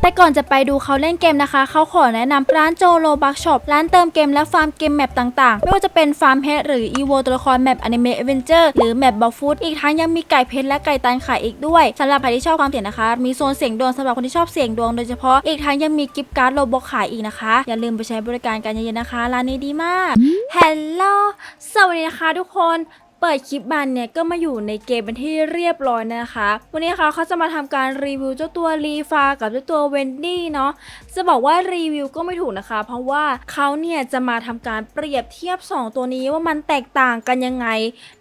แต่ก่อนจะไปดูเขาเล่นเกมนะคะ เขาขอแนะนำร้านโจโลบักช็อปร้านเติมเกมและฟาร์มเกมแมปต่างๆ ไม่ว่าจะเป็นฟาร์มเพชรหรืออีโวตัวละครแมปอนิเมะเอเวนเจอร์หรือแมปบอฟฟูดอีกทั้งยังมีไก่เพชรและไก่ตันขายอีกด้วยสำหรับใครที่ชอบความเสี่ยงนะคะ มีโซนเสี่ยงดวงสำหรับคนที่ชอบเสี่ยงดวงโดยเฉพาะอีกทั้งยังมีกิฟต์การ์ดโลบอกขายอีกนะคะ อย่าลืมไปใช้บริการกันเยอะๆนะคะร้านนี้ดีมากฮัลโหลสวัสดีนะคะทุกคน เปิดคลิปบันเนี่ยก็มาอยู่ในเกมเป็นที่เรียบร้อยนะคะ วันนี้นะคะเขาจะมาทำการรีวิวเจ้าตัวรีฟากับเจ้าตัวเวนดี้เนาะจะบอกว่ารีวิวก็ไม่ถูกนะคะ เพราะว่าเขาเนี่ยจะมาทำการเปรียบเทียบ 2 ตัวนี้ว่ามันแตกต่างกันยังไง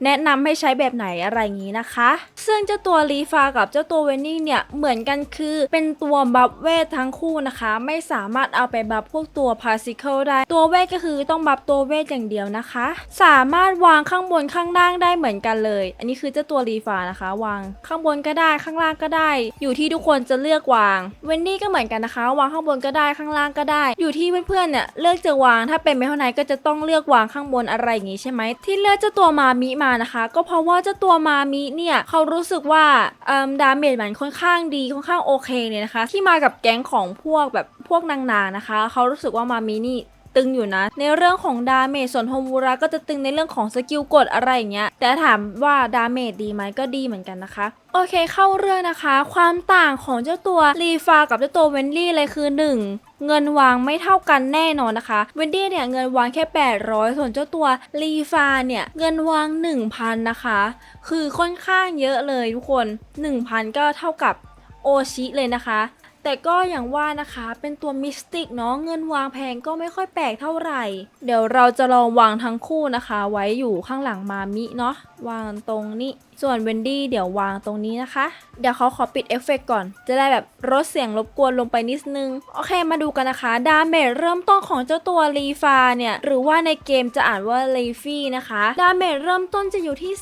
แนะนำให้ใช้แบบไหนอะไรอย่างนี้นะคะ ซึ่งเจ้าตัวรีฟากับเจ้าตัวเวนนี่เนี่ยเหมือนกันคือเป็นตัวบัฟเวททั้งคู่นะคะ ไม่สามารถเอาไปบัฟพวกตัวพาร์ซิเคิลได้ตัวเวทก็คือต้องบัฟตัวเวทอย่างเดียวนะคะ สามารถวางข้างบนข้างล่างได้เหมือนกันเลย อันนี้คือเจ้าตัวรีฟานะคะ วางข้างบนก็ได้ข้างล่างก็ได้ อยู่ที่ทุกคนจะเลือกวางเวนดี้ก็เหมือนกันนะคะ วางข้างบนก็ได้ข้างล่างก็ได้ อยู่ที่เพื่อนๆเนี่ยเลือกจะวางถ้าเป็นไม่เท่าไหนก็จะต้องเลือกวางข้างบนอะไรอย่างงี้ใช่ไหมที่เลือกเจ้าตัวมามิมานะคะ ก็เพราะว่าเจ้าตัวมามิเนี่ยเขารู้สึกว่าเอ่มดาเมจมันค่อนข้างดีค่อนข้างโอเคเนี่ยนะคะ ที่มากับแก๊งของพวกแบบพวกนางๆนะคะ เขารู้สึกว่ามามินี่ ตึงอยู่นะ ในเรื่องของดาเมจส่วนโฮมูระก็จะตึงในเรื่องของสกิลกดอะไรอย่างเงี้ยแต่ถามว่าดาเมจดีไหมก็ดีเหมือนกันนะคะโอเคเข้าเรื่องนะคะ ความต่างของเจ้าตัวรีฟากับเจ้าตัวเวนดี้เลยคือ 1 เงินวางไม่เท่ากันแน่นอนนะคะเวนดี้เนี่ยเงินวางแค่ 800 ส่วนเจ้าตัวรีฟาเนี่ยเงินวาง 1,000 นะคะ คือค่อนข้างเยอะเลยทุกคน 1,000 ก็เท่ากับโอชิเลยนะคะ แต่ก็อย่างว่านะคะเป็นตัวมิสติกเนาะเงินวางแพงก็ไม่ค่อยแปลกเท่าไหร่ เดี๋ยวเราจะลองวางทั้งคู่นะคะ ไว้อยู่ข้างหลังมามิเนาะวางตรงนี้ ส่วนเวนดี้เดี๋ยววางตรงนี้นะคะ เดี๋ยวเขาขอปิดเอฟเฟกต์ก่อน จะได้แบบลดเสียงรบกวนลงไปนิดนึง โอเคมาดูกันนะคะ ดาเมจเริ่มต้นของเจ้าตัวรีฟาเนี่ย หรือว่าในเกมจะอ่านว่าเลฟี่นะคะ ดาเมจเริ่มต้นจะอยู่ที่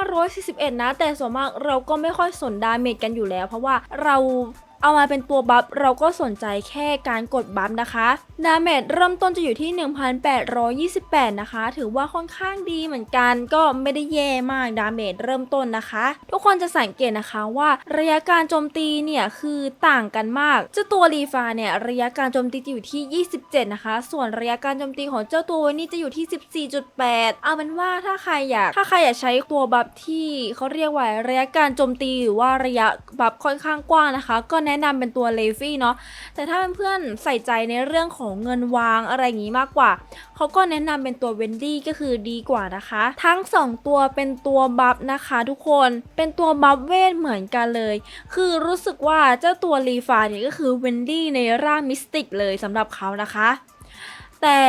3,541 นะ แต่ส่วนมากเราก็ไม่ค่อยสนดาเมจกันอยู่แล้ว เพราะว่าเรา เอามาเป็นตัวบัฟเราก็สนใจแค่การกดบัฟนะคะดาเมจเริ่มต้นจะอยู่ที่ 1,828 นะคะ ถือว่าค่อนข้างดีเหมือนกันก็ไม่ได้แย่มากดาเมจเริ่มต้นนะคะ ทุกคนจะสังเกตนะคะว่าระยะการโจมตีเนี่ยคือต่างกันมากเจ้าตัวรีฟาเนี่ยระยะการโจมตีจะอยู่ที่ 27 นะคะ ส่วนระยะการโจมตีของเจ้าตัวนี้จะอยู่ที่ 14.8 เอาเป็นว่าถ้าใครอยากถ้าใครอยากใช้ตัวบัฟที่เขาเรียกว่าระยะการโจมตีหรือว่าระยะบัฟค่อนข้างกว้างนะคะ ก็แนะนำเป็นตัวเลฟี่เนาะแต่ถ้าเพื่อนๆใส่ใจในเรื่องของเงินวางอะไรอย่างนี้มากกว่า เขาก็แนะนำเป็นตัวเวนดี้ก็คือดีกว่านะคะ ทั้ง 2 ตัวเป็นตัวบัฟนะคะทุกคนเป็นตัวบัฟเวทเหมือนกันเลย คือรู้สึกว่าเจ้าตัวรีฟาเนี่ยก็คือเวนดี้ในร่างมิสติกเลยสำหรับเขานะคะ แต่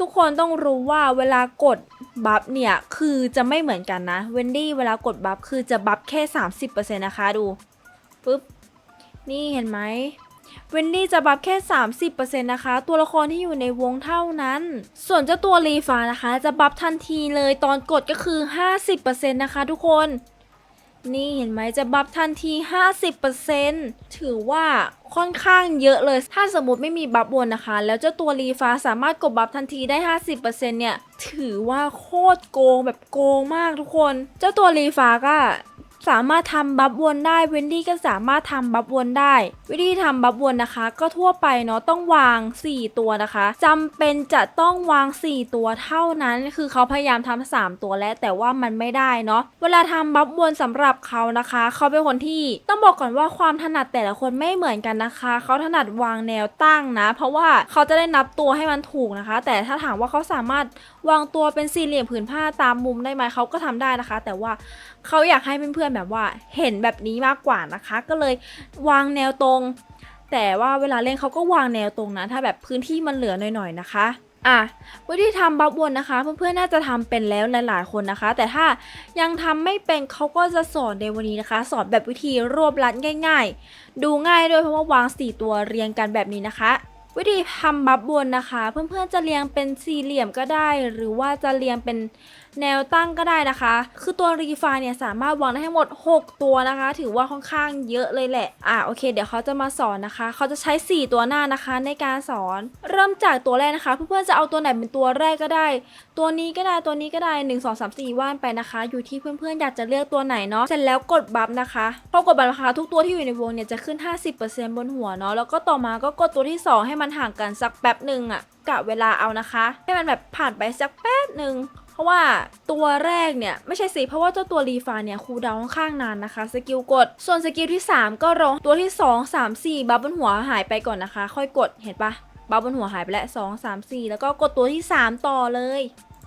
ทุกคนต้องรู้ว่าเวลากดบัฟเนี่ย คือจะไม่เหมือนกันนะ เวนดี้เวลากดบัฟคือจะบัฟแค่ 30%นะคะดูปึ๊บ นี่เห็นไหมเวนดี้จะบัฟแค่ 30%นะคะ ตัวละครที่อยู่ในวงเท่านั้น ส่วนเจ้าตัวรีฟานะคะ จะบัฟทันทีเลยตอนกดก็คือ 50%นะคะทุกคน นี่เห็นไหมจะบัฟทันที 50%ถือว่าค่อนข้างเยอะเลย ถ้าสมมติไม่มีบัฟบนนะคะ แล้วเจ้าตัวรีฟ้าสามารถกดบัฟทันทีได้ 50%เนี่ย ถือว่าโคตรโกงแบบโกงมากทุกคน เจ้าตัวรีฟ้าก็ สามารถทำบัฟวนได้เวนดี้ก็สามารถทำบัฟวนได้ วิธีทำบัฟวนนะคะ ก็ทั่วไปเนาะต้องวาง 4 ตัวนะคะจำเป็นจะต้องวาง 4 ตัวเท่านั้น คือเขาพยายามทำ3ตัวแล้วแต่ว่ามันไม่ได้เนาะเวลาทำบัฟวนสำหรับเขานะคะ เขาเป็นคนที่ต้องบอกก่อนว่าความถนัดแต่ละคนไม่เหมือนกันนะคะ เขาถนัดวางแนวตั้งนะ เพราะว่าเขาจะได้นับตัวให้มันถูกนะคะ แต่ถ้าถามว่าเขาสามารถวางตัวเป็นสี่เหลี่ยมผืนผ้าตามมุมได้ไหมเขาก็ทำได้นะคะ แต่ว่าเขาอยากให้เพื่อนๆแบบว่าเห็นแบบนี้มากกว่านะคะ ก็เลยวางแนวตรง แต่ว่าเวลาเล่นเขาก็วางแนวตรงนะ ถ้าแบบพื้นที่มันเหลือหน่อยๆนะคะอะวิธีทำบัฟวนนะคะ เพื่อนๆน่าจะทำเป็นแล้วหลายๆคนนะคะ แต่ถ้ายังทำไม่เป็นเขาก็จะสอนในวันนี้นะคะ สอนแบบวิธีรวบรัดง่าย ๆ ดูง่ายด้วยเพราะว่าวาง 4 ตัวเรียงกันแบบนี้นะคะ วิธีทำบัฟวนนะคะ เพื่อนๆจะเรียงเป็นสี่เหลี่ยมก็ได้ หรือว่าจะเรียงเป็น แนวตั้งก็ได้นะคะ คือตัวรีไฟเนี่ยสามารถวางได้ทั้งหมด 6 ตัวนะคะ ถือว่าค่อนข้างเยอะเลยแหละอะโอเค เดี๋ยวเขาจะมาสอนนะคะ เขาจะใช้ 4 ตัวหน้านะคะในการสอน เริ่มจากตัวแรกนะคะ เพื่อนๆจะเอาตัวไหนเป็นตัวแรกก็ได้ ตัวนี้ก็ได้ตัวนี้ก็ได้ 1 2 3 4ว่านไปนะคะ อยู่ที่เพื่อนๆอยากจะเลือกตัวไหนเนาะเสร็จแล้วกดบัฟนะคะพอกดบัฟนะคะทุกตัวที่อยู่ในวงเนี่ยจะขึ้น 50%บนหัวเนาะแล้วก็ต่อมาก็กดตัวที่ 2 ให้มันห่างกันสักแป๊บหนึ่งอะกะเวลาเอานะคะ ให้มันแบบผ่านไปสักแป๊บหนึ่ง ราะว่าตัวแรกเนี่ยไม่ใช่สิเพราะว่าเจ้าตัวรีฟาเนี่ยคูลดาวน์ค่อนข้างนานนะคะสกิลกด ส่วนสกิลที่ 3 ก็รองตัวที่ 2 3 4 บัฟบนหัวหายไปก่อนนะคะ ค่อยกดเห็นปะบัฟบนหัวหายไปแล้ว2 3 4 แล้วก็กดตัวที่ 3 ต่อเลย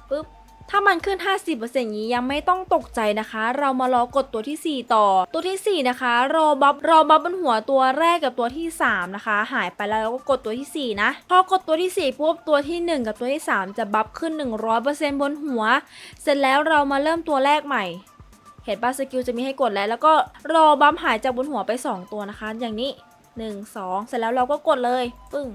ปึ๊บ ถ้ามันขึ้น 50%นี้ยังไม่ต้องตกใจนะคะ เรามารอกดตัวที่ 4 ต่อ ตัวที่ 4 นะคะรอบัฟรอบัฟบนหัวตัวแรกกับตัวที่ 3 นะคะ หายไปแล้วเราก็กดตัวที่ 4 นะ พอกดตัวที่ 4 ปุ๊บตัวที่ 1 กับตัวที่ 3 จะบัฟขึ้น 100%บนหัว เสร็จแล้วเรามาเริ่มตัวแรกใหม่ เห็นปะสกิลจะมีให้กดแล้ว แล้วก็รอบัฟหายจากบนหัวไป 2 ตัวนะคะ อย่างนี้ 1 2 เสร็จแล้วเราก็กดเลยปึ้ง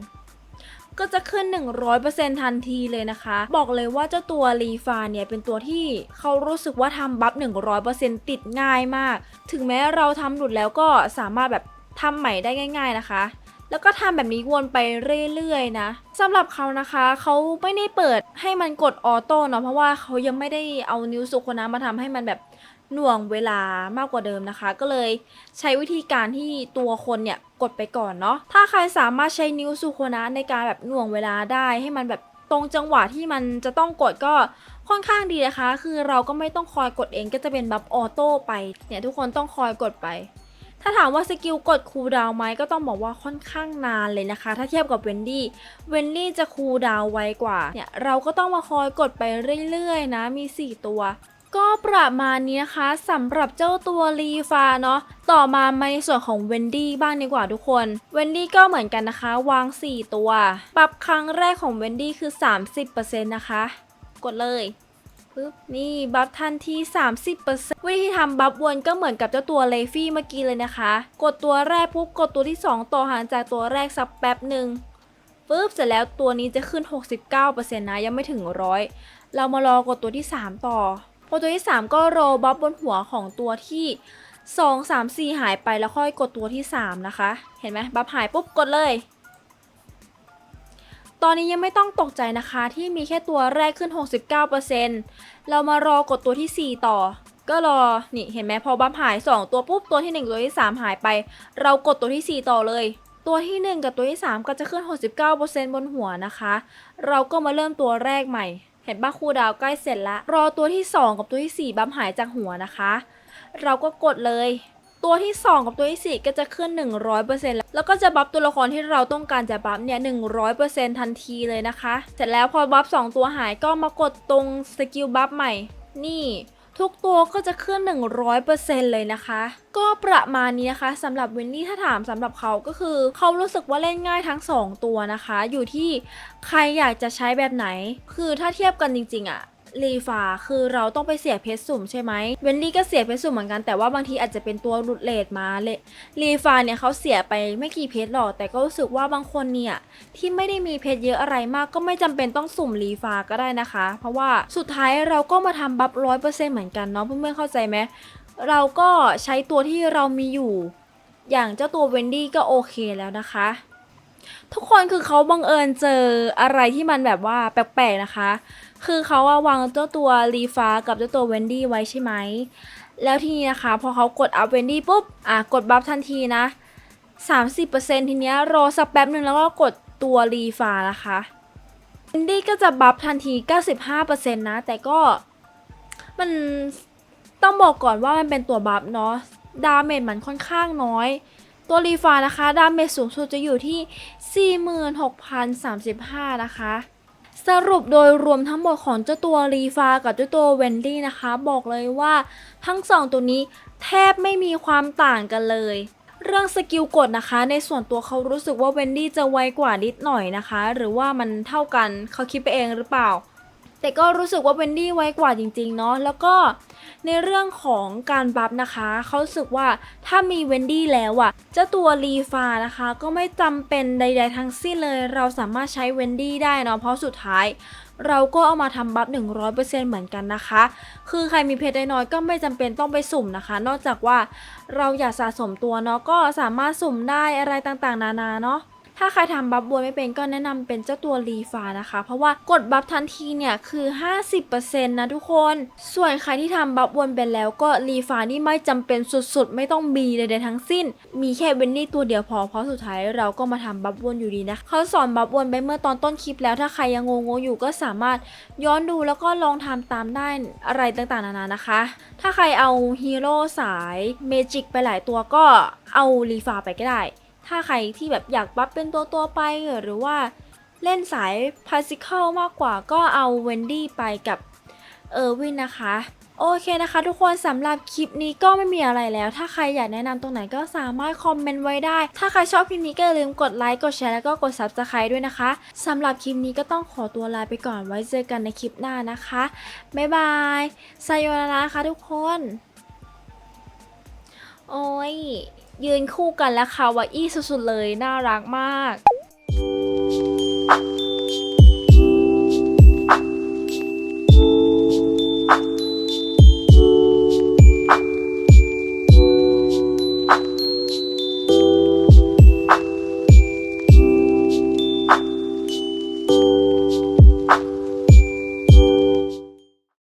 ก็จะขึ้น 100%ทันทีเลยนะคะ บอกเลยว่าเจ้าตัวรีฟาเนี่ยเป็นตัวที่เขารู้สึกว่าทำบัฟ 100%ติดง่ายมาก ถึงแม้เราทำหลุดแล้วก็สามารถแบบทำใหม่ได้ง่าย ๆนะคะแล้วก็ทำแบบนี้วนไปเรื่อยๆนะสำหรับเขานะคะเขาไม่ได้เปิดให้มันกดออโต้เนาะเพราะว่าเขายังไม่ได้เอานิ้วสุโคนะมาทำให้มันแบบ หน่วงเวลามากกว่าเดิมนะคะ ก็เลยใช้วิธีการที่ตัวคนเนี่ยกดไปก่อนเนาะถ้าใครสามารถใช้นิ้วสุโคนะในการแบบหน่วงเวลาได้ให้มันแบบตรงจังหวะที่มันจะต้องกดก็ค่อนข้างดีนะคะ คือเราก็ไม่ต้องคอยกดเองก็จะเป็นแบบออโต้ไปเนี่ยทุกคนต้องคอยกดไป ถ้าถามว่าสกิลกดคูลดาวไหมก็ต้องบอกว่าค่อนข้างนานเลยนะคะ ถ้าเทียบกับเวนดี้เวนดี้จะคูลดาวไวกว่าเนี่ยเราก็ต้องมาคอยกดไปเรื่อยๆนะมี 4 ตัว ก็ประมาณนี้นะคะสำหรับเจ้าตัวรีฟาเนาะต่อมาในส่วนของเวนดี้บ้างดีกว่าทุกคนเวนดี้ก็เหมือนกันนะคะ วาง 4 ตัว ปรับครั้งแรกของเวนดี้คือ 30%นะคะ กดเลยปึ๊บนี่บัฟทันที30%วิธีทำบัฟวนก็เหมือนกับเจ้าตัวเลฟี่เมื่อกี้เลยนะคะ กดตัวแรกปุ๊บกดตัวที่ 2 ต่อห่างจากตัวแรกสักแป๊บหนึ่งปึ๊บเสร็จแล้วตัวนี้จะขึ้น 69%นะยังไม่ถึงร้อยเรามารอกดตัวที่ 3 ต่อ พอตัวที่ 3 ก็โรบัฟบนหัวของตัวที่ 2 3 4 หายไปแล้วค่อยกดตัวที่ 3 นะคะ เห็นไหมบัฟหายปุ๊บกดเลย ตอนนี้ยังไม่ต้องตกใจนะคะที่มีแค่ตัวแรกขึ้น 69%เรามารอกดตัวที่ 4 ต่อ ก็รอ นี่เห็นไหมพอบัฟหาย 2 ตัวปุ๊บตัวที่ 1 ตัวที่ 3 หายไป เรากดตัวที่ 4 ต่อเลยตัวที่ 1 กับตัวที่ 3 ก็จะขึ้น 69%บนหัวนะคะ เราก็มาเริ่มตัวแรกใหม่ ห็นบ้าคู่ดาวใกล้เสร็จแล้วรอตัวที่ 2 กับตัวที่ 4บัมหายจากหัวนะคะ เราก็กดเลย ตัวที่ 2 กับตัวที่ 4 ก็จะขึ้น 100%แล้วแล้วก็จะบัฟตัวละครที่เราต้องการจะบัฟเนี่ย 100%ทันทีเลยนะคะ เสร็จแล้วพอบัฟ2ตัวหายก็มากดตรงสกิลบัฟใหม่ นี่ ทุกตัวก็จะขึ้น 100%เลยนะคะ ก็ประมาณนี้นะคะสำหรับวินนี่ถ้าถามสำหรับเขาก็คือ เขารู้สึกว่าเล่นง่ายทั้ง 2 ตัวนะคะ อยู่ที่ใครอยากจะใช้แบบไหน คือถ้าเทียบกันจริงๆอะ รีฟาคือเราต้องไปเสียเพชรสุ่มใช่ไหมเวนดี้ก็เสียเพชรสุ่มเหมือนกันแต่ว่าบางทีอาจจะเป็นตัวหลุดเลทมาเลยรีฟาเนี่ยเขาเสียไปไม่กี่เพชรหรอกแต่ก็รู้สึกว่าบางคนเนี่ยที่ไม่ได้มีเพชรเยอะอะไรมาก ก็ไม่จำเป็นต้องสุ่มรีฟาก็ได้นะคะ เพราะว่าสุดท้ายเราก็มาทำบัฟร้อยเปอร์เซ็นต์เหมือนกันเนาะเพื่อนๆเข้าใจไหมเราก็ใช้ตัวที่เรามีอยู่ อย่างเจ้าตัวเวนดี้ก็โอเคแล้วนะคะทุกคนคือเขาบังเอิญเจออะไรที่มันแบบว่าแปลกๆนะคะ คือเขาอะวางเจ้าตัวรีฟ้ากับเจ้าตัวเวนดี้ไว้ใช่ไหม แล้วทีนี้นะคะ พอเขากดอัพเวนดี้ปุ๊บ อะ กดบัฟทันทีนะ 30%ทีเนี้ยรอสักแป๊บหนึ่งแล้วก็กดตัวรีฟ้านะคะเวนดี้ก็จะบัฟทันที 95%นะ แต่ก็มันต้องบอกก่อนว่ามันเป็นตัวบัฟเนาะ ดาเมจมันค่อนข้างน้อยตัวรีฟ้านะคะ ดาเมจสูงสุดจะอยู่ที่ 46,035 นะคะ สรุปโดยรวมทั้งหมดของเจ้าตัวรีฟากับเจ้าตัวเวนดี้นะคะ บอกเลยว่าทั้งสองตัวนี้แทบไม่มีความต่างกันเลย เรื่องสกิลกดนะคะ ในส่วนตัวเขารู้สึกว่าเวนดี้จะไวกว่านิดหน่อยนะคะ หรือว่ามันเท่ากันเขาคิดไปเองหรือเปล่า แต่ก็รู้สึกว่าเวนดี้ไวกว่าจริงๆเนาะแล้วก็ ในเรื่องของการบัฟนะคะ เขาสึกว่าถ้ามีเวนดี้แล้วอะเจ้าตัวรีฟานะคะ ก็ไม่จำเป็นใด ๆ ทั้งสิ้นเลย เราสามารถใช้เวนดี้ได้เนาะเพราะสุดท้ายเราก็เอามาทำบัฟ 100%เหมือนกันนะคะ คือใครมีเพชรน้อยก็ไม่จำเป็นต้องไปสุ่มนะคะ นอกจากว่าเราอยากสะสมตัวเนาะก็สามารถสุ่มได้อะไรต่างๆ นานาเนาะ ถ้าใครทำบัฟบวยไม่เป็นก็แนะนำเป็นเจ้าตัวรีฟานะคะ เพราะว่ากดบัฟทันทีเนี่ยคือ 50%นะทุกคน ส่วนใครที่ทำบัฟวนเป็นแล้วก็รีฟานี่ไม่จำเป็นสุดๆ ไม่ต้องมีใดๆทั้งสิ้น มีแค่เวนนี่ตัวเดียวพอเพราะสุดท้ายเราก็มาทำบัฟวนอยู่ดีนะเขาสอนบัฟวนไปเมื่อตอนต้นคลิปแล้วถ้าใครยังงงๆอยู่ก็สามารถย้อนดูแล้วก็ลองทำตามได้อะไรต่างๆนานานะคะ ถ้าใครเอาฮีโร่สายเมจิกไปหลายตัวก็เอารีฟาไปก็ได้ ถ้าใครที่แบบอยากบัฟเป็นตัวตัวไปหรือว่าเล่นสายพาซิเคิลมากกว่าก็เอาเวนดี้ไปกับเออร์วินนะคะ โอเคนะคะทุกคนสำหรับคลิปนี้ก็ไม่มีอะไรแล้ว ถ้าใครอยากแนะนำตรงไหนก็สามารถคอมเมนต์ไว้ได้ ถ้าใครชอบคลิปนี้ก็อย่าลืมกดไลค์ กดแชร์แล้วก็กด Subscribe ด้วยนะคะสำหรับคลิปนี้ก็ต้องขอตัวลาไปก่อนไว้เจอกันในคลิปหน้านะคะ บ๊ายบายไซโยนาระนะคะทุกคน โอ้ย ยืนคู่กันและคาวาอี้สุดๆเลยน่ารักมาก